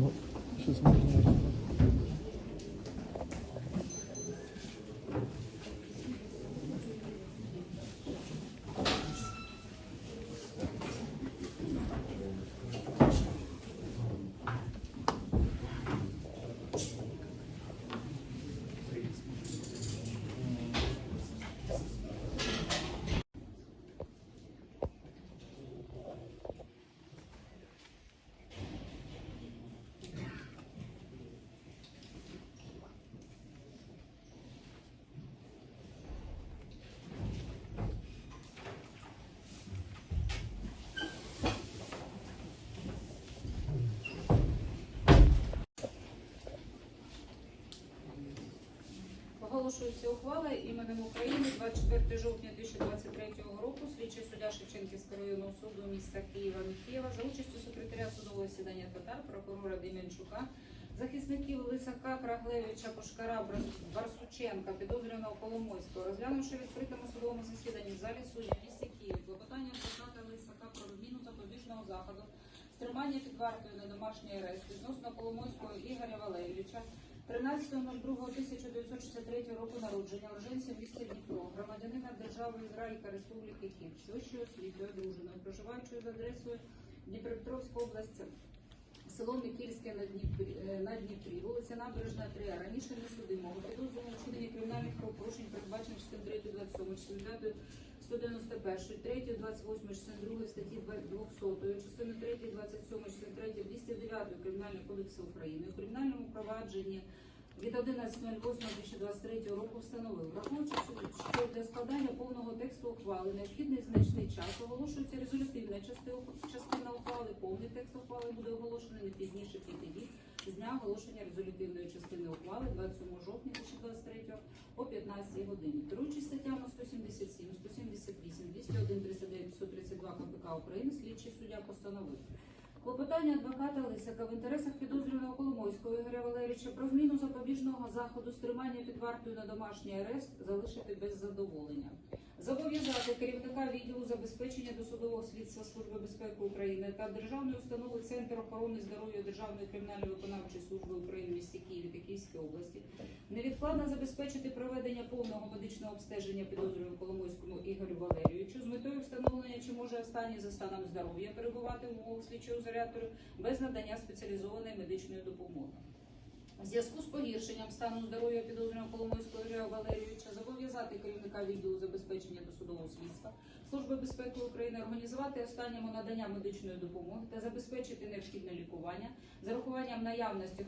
not, this is not Оголошується ухвала іменем України 24 жовтня 2023 року слідчий суддя Шевченківського районного суду міста Києва Міхєва за участю секретаря судового засідання Татар, прокурора Дем'янчука, захисників Лисака, Краглевича, Пушкара, Барсученка, підозрюваного Коломойського, розглянувши відкритому судовому засіданні в залі судді місті Київ, клопотання адвоката Лисака про відміну запобіжного заходу, стримання під вартою на домашній арест відносно Коломойського Ігоря 13.02.1963 року народження, уроженця міста Дніпро, громадянина держави Ізраїльська Республіки Київ, вищою освітою, одруженою, проживаючою за адресою Дніпропетровська область, село Микільське на Дніпрі, е, на Дніпрі, вулиця Набережна 3, а. Раніше не судимого, підозрюваного вчинення кримінальних правопорушень, передбачених частин 3, 27, частин 5, 191, 3, 28, частин 2 статті 200, частини 3, 27, частин 3, 209 Кримінального кодексу України, у кримінальному провадженні від 11.08.2023 року встановив, враховуючи, що для складання повного тексту ухвали необхідний значний час, оголошується резолютивна частина, ухвали, повний текст ухвали буде оголошений не пізніше п'яти днів з дня оголошення резолютивної частини ухвали 27 жовтня 2023 о 15 годині. Керуючись статтями 177, 178, 201, 39, 132 КПК України, слідчий суддя постановив. Клопотання адвоката Лисака в інтересах підозрюваного Коломойського Ігоря Валерійовича про зміну запобіжного заходу стримання під вартою на домашній арест залишити без задоволення. Зобов'язати керівника відділу забезпечення досудового слідства Служби безпеки України та Державної установи Центр охорони здоров'я Державної кримінально-виконавчої служби України в місті Києві та Київській області невідкладно забезпечити проведення повного медичного обстеження підозрюваному Коломойському Ігорю метою встановлення, чи може останній за станом здоров'я перебувати в умовах слідчого ізолятору без надання спеціалізованої медичної допомоги. В зв'язку з погіршенням стану здоров'я підозрюваного Коломойського Ігоря Валерійовича зобов'язати керівника відділу забезпечення досудового слідства Служби безпеки України організувати останньому надання медичної допомоги та забезпечити необхідне лікування з урахуванням наявності